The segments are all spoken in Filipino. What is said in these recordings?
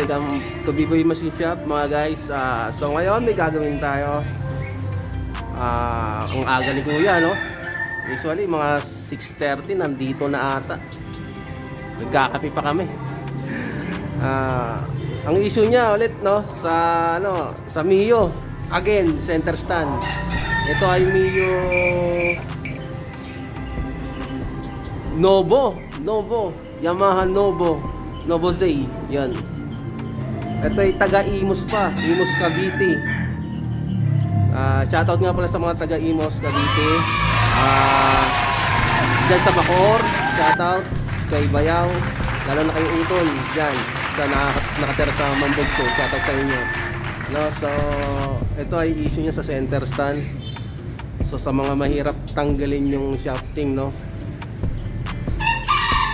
Welcome to Biboy Machine Shop mga guys. Ah, so ngayon may gagawin tayo. Ah, ang aga ni Kuya no. Usually mga 6:30 nandito na ata. Nagkakape pa kami. Ah, ang issue niya ulit no sa ano sa Mio. Again, center stand. Ito ay Mio Novo, Novo, Yamaha Novo, Novo Z, yan. Ito ay taga Imus pa, Imus Cavite. Ah, shoutout nga pala sa mga taga Imus Cavite. Ah, dyan sa Bacoor, shoutout kay Bayaw, lalo na kay Utol, dyan, sa nak- nakatira sa Mambugso, shoutout sa inyo. No, so, ito ay issue niya sa center stand. So, sa mga mahirap tanggalin yung shafting, no,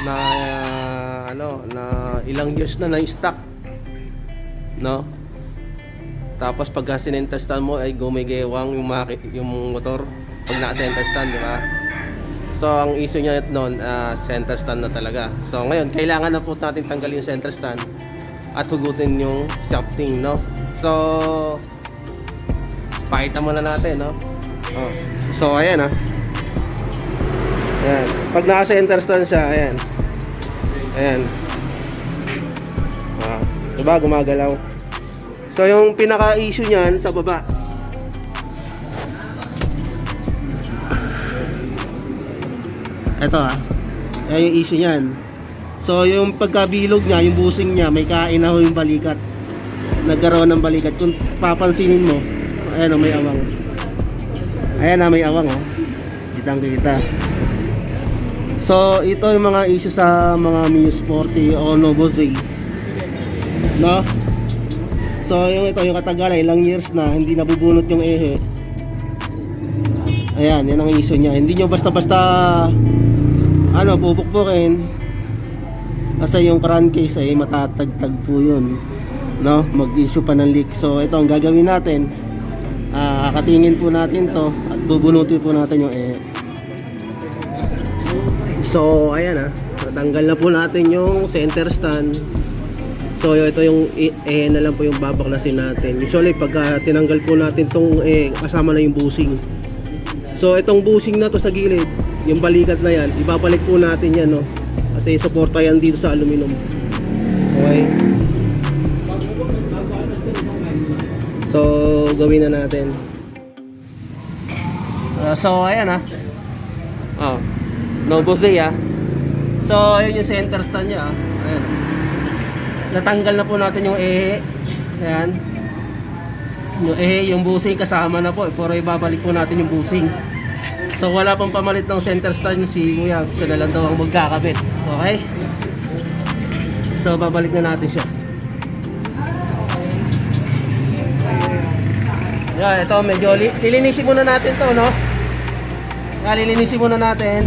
na ah, ano na ilang years na na-stock no tapos pag sinenter stand mo ay gumigewang yung yung motor pag naka center stand di ba so ang issue niya noon ah, center stand na talaga so ngayon kailangan na po natin tanggalin yung center stand at hugutin yung shafting no so pakita muna natin no oh. so ayan ah Ayan. Pag naka-center stand siya, ayan. Ayan. Ah, diba? Gumagalaw. So, yung pinaka-issue niyan sa baba. Ito ah. Ayan yung issue niyan. So, yung pagkabilog niya, yung busing niya, may kain na ho yung balikat. Nagkaroon ng balikat. Kung papansinin mo, ayan o, may awang. Ayan na, may awang oh. Kitang kita. So, ito yung mga issue sa mga Mio Sporty o Novo Z. No? So, yung ito, yung katagalan, ilang years na, hindi nabubunot yung ehe. Ayan, yan ang issue niya. Hindi nyo basta-basta, ano, bubukbukin. Kasi yung crank case ay matatagtag po yun. No? Mag-issue pa ng leak. So, ito ang gagawin natin. Ah, katingin po natin to at bubunutin po natin yung ehe. So, ayan ah. Natanggal na po natin yung center stand. So, ito yung eh na lang po yung babaklasin natin. Usually, pagka tinanggal po natin tong eh, kasama na yung busing. So, itong busing na to sa gilid, yung balikat na yan, ibabalik po natin yan, no? Kasi suporta yan dito sa aluminum. Okay? So, gawin na natin. Ah, so, ayan ah. Oh. Novo Z ah. So, ayun yung center stand niya ah. Ayan. Natanggal na po natin yung ehe. Ayan. Yung ehe, yung busing kasama na po. Pero ibabalik po natin yung busing. So, wala pang pamalit ng center stand si Kuya. Siya na lang daw ang magkakabit. Okay? So, babalik na natin siya. Yan, ito medyo li- lilinisin muna natin to, no? Ah, lilinisin muna natin.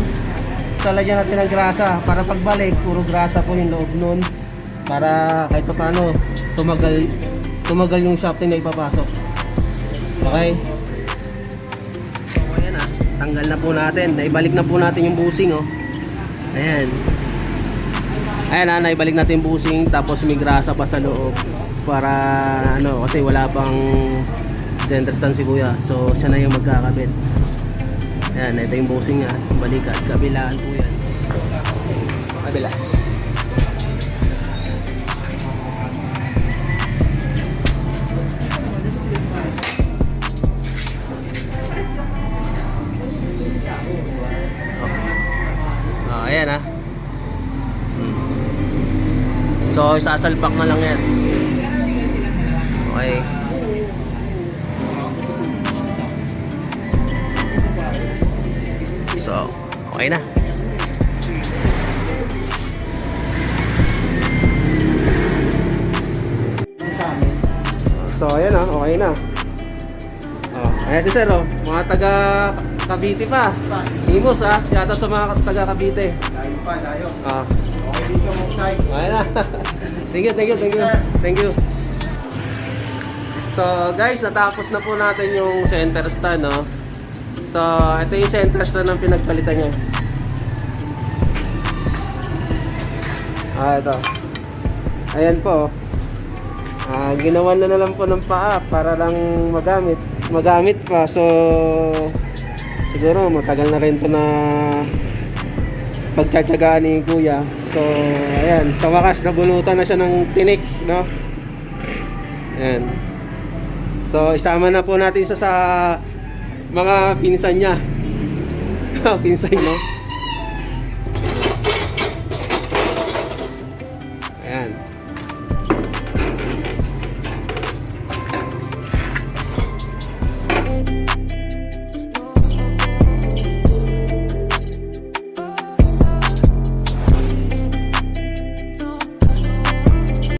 So, lagyan natin ng grasa para pagbalik, puro grasa po yung loob nun. Para kahit pa paano, tumagal, tumagal yung shafting na ipapasok. Okay? So, ayan ah. Tanggal na po natin. Naibalik na po natin yung busing, oh. Ayan. Ayan ah, naibalik natin yung busing. Tapos may grasa pa sa loob. Para, ano, kasi wala pang center stand si kuya. So, siya na yung magkakabit. Ayan, ito yung busing niya. Balikat, kabilaan po yan. Kabila. Ayan ah. Hmm. So, isasalpak na lang yan. Okay. So, okay na. So, ayan na, okay na. Oh, ayan si Sir, oh. Mga taga Cavite pa. Imos, ah. Shoutout sa mga taga Cavite. Layo pa, layo. Ah, Okay dito mo tayo. ayan na. thank you, thank you, thank you. Thank you. So, guys, natapos na po natin yung center stand, no? So, ito yung center stand ng pinagpalitan niya. Ah, ito. Ayan po. Ah, ginawa na na lang po ng paa para lang magamit. Magamit pa. So, siguro matagal na rin to na pagtsatsagaan ni kuya. So ayan. Sa wakas nabulutan na siya ng tinik no? Ayan. So isama na po natin sa sa mga pinsan niya. Pinsan no? Ayan.